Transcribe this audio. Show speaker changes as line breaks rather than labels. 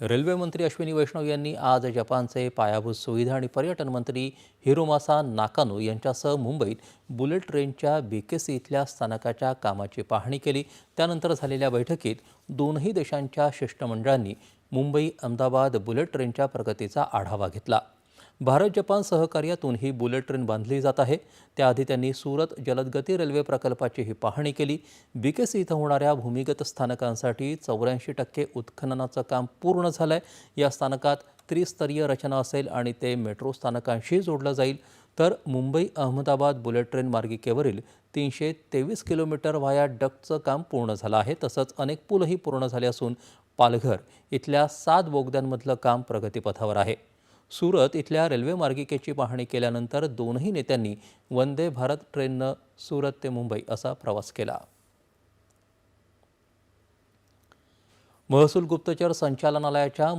Railway मंत्री अश्विनी वैष्णव यांनी आज जपानचे पायाभूत सुविधा आणि पर्यटन मंत्री हिरोमासा नाकानो यांच्यासह मुंबईत बुलेट ट्रेनच्या बीकेसी इथल्या स्थानकाच्या कामाची पाहणी केली. त्यानंतर झालेल्या बैठकीत दोनही देशांच्या शिष्टमंडळांनी मुंबई अहमदाबाद बुलेट ट्रेनच्या प्रगतीचा आढावा घेतला. भारत जपान सहकार्यातून ही बुलेट ट्रेन बांधली जात आहे. त्याआधी त्यांनी सुरत जलदगती रेल्वे प्रकल्पाचीही पाहणी केली. बीकेसी इथं होणाऱ्या भूमिगत स्थानकांसाठी चौऱ्याऐंशी टक्के उत्खननाचं काम पूर्ण झालं आहे या स्थानकात त्रिस्तरीय रचना असेल आणि ते मेट्रो स्थानकांशी जोडलं जाईल. तर मुंबई अहमदाबाद बुलेट ट्रेन मार्गिकेवरील तीनशे तेवीस किलोमीटर व्हाया डक्टचं काम पूर्ण झालं आहे. तसंच अनेक पूलही पूर्ण झाले असून पालघर इथल्या सात बोगद्यांमधलं काम प्रगतीपथावर आहे. सुरत इथल्या रेल्वे मार्गिकेची पाहणी केल्यानंतर दोनही नेत्यांनी वंदे भारत ट्रेननं सुरत ते मुंबई असा प्रवास केला. महसूल गुप्तचर संचालनालयाच्या